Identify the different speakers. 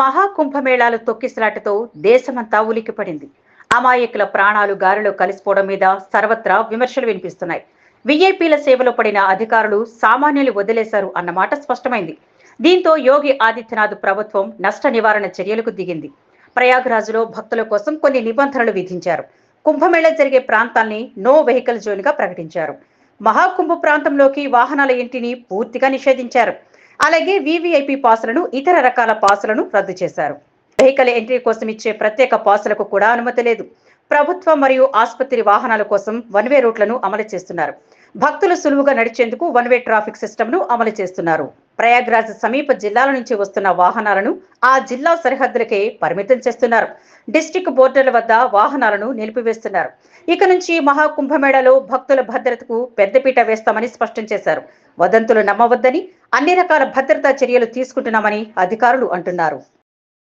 Speaker 1: మహాకుంభమేళాలు తొక్కిసలాటతో దేశమంతా ఉలిక్కిపడింది. అమాయకుల ప్రాణాలు గాలిలో కలిసిపోవడం మీద సర్వత్రా విమర్శలు వినిపిస్తున్నాయి. విఐపీల సేవలో పడిన అధికారులు సామాన్యులు వదిలేశారు అన్నమాట స్పష్టమైంది. దీంతో యోగి ఆదిత్యనాథ్ ప్రభుత్వం నష్ట నివారణ చర్యలకు దిగింది. ప్రయాగ్రాజ్లో భక్తుల కోసం కొన్ని నిబంధనలు విధించారు. కుంభమేళ జరిగే ప్రాంతాల్ని నో వెహికల్ జోన్గా ప్రకటించారు. మహాకుంభ ప్రాంతంలోకి వాహనాల ఇంటిని పూర్తిగా నిషేధించారు. అలాగే వీవీఐపీ పాసులను ఇతర రకాల పాసులను రద్దు చేశారు. వెహికల్ ఎంట్రీ కోసం ఇచ్చే ప్రత్యేక పాసులకు కూడా అనుమతి లేదు. ప్రభుత్వం మరియు ఆసుపత్రి వాహనాల కోసం వన్ వే రూట్లను అమలు చేస్తున్నారు. భక్తులు సులువుగా నడిచేందుకు వన్ వే ట్రాఫిక్ సిస్టమ్ను అమలు చేస్తున్నారు. ప్రయాగ్రాజ్ సమీప జిల్లాల నుంచి వస్తున్న వాహనాలను ఆ జిల్లా సరిహద్దులకే పరిమితం చేస్తున్నారు. డిస్టిక్ బోర్డర్ల వద్ద వాహనాలను నిలిపివేస్తున్నారు. ఇక నుంచి మహాకుంభమేళలో భక్తుల భద్రతకు పెద్దపీట వేస్తామని స్పష్టం చేశారు. వదంతులు నమ్మవద్దని అన్ని రకాల భద్రతా చర్యలు తీసుకుంటున్నామని అధికారులు అంటున్నారు.